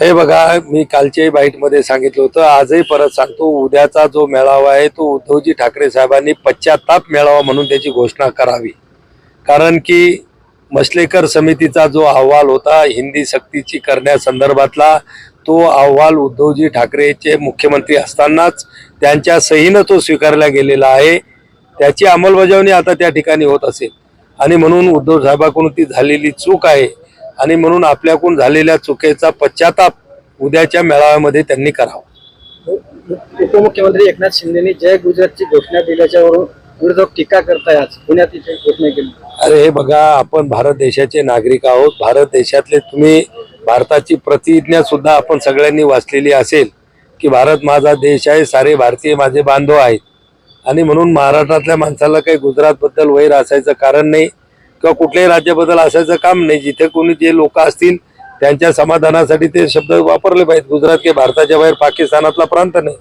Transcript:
हे बघा मी कालच्याही बाईटमध्ये सांगितलं होतं आजही परत सांगतो उद्याचा जो मेळावा आहे तो उद्धवजी ठाकरे साहेबांनी पश्चाताप मेळावा म्हणून त्याची घोषणा करावी. कारण की मसलेकर समितीचा जो अहवाल होता हिंदी सक्तीची करण्यासंदर्भातला तो अहवाल उद्धवजी ठाकरेचे मुख्यमंत्री असतानाच त्यांच्या सहीनं तो स्वीकारला गेलेला आहे. त्याची अंमलबजावणी आता त्या ठिकाणी होत असेल. आणि म्हणून उद्धव साहेबाकडून ती झालेली चूक आहे. आणि म्हणून आपल्याकडून झालेल्या चुकीचा पश्चाताप उद्याच्या मेळाव्यामध्ये त्यांनी करावा. उपमुख्यमंत्री एकनाथ शिंदेनी जय गुजरातची घोषणा दिल्याच्यावरून विरोधक टीका करताय आज. पुण्यात इथे घोषणा केली. अरे हे बघा आपण भारत देशाचे नागरिक आहोत. भारत देशातले तुम्ही भारताची प्रतिज्ञा सुद्धा आपण सगळ्यांनी वाचलेली असेल की भारत माझा देश आहे सारे भारतीय माझे बांधव आहेत. आणि म्हणून महाराष्ट्रातल्या माणसाला काही गुजरातबद्दल वैर असायचं कारण नाही. किंवा कुठल्याही राज्याबद्दल असायचं काम नाही. जिथे कोणी जे लोक असतील त्यांच्या समाधानासाठी ते शब्द वापरले पाहिजेत. गुजरात काही भारताच्या बाहेर पाकिस्तानातला प्रांत नाही.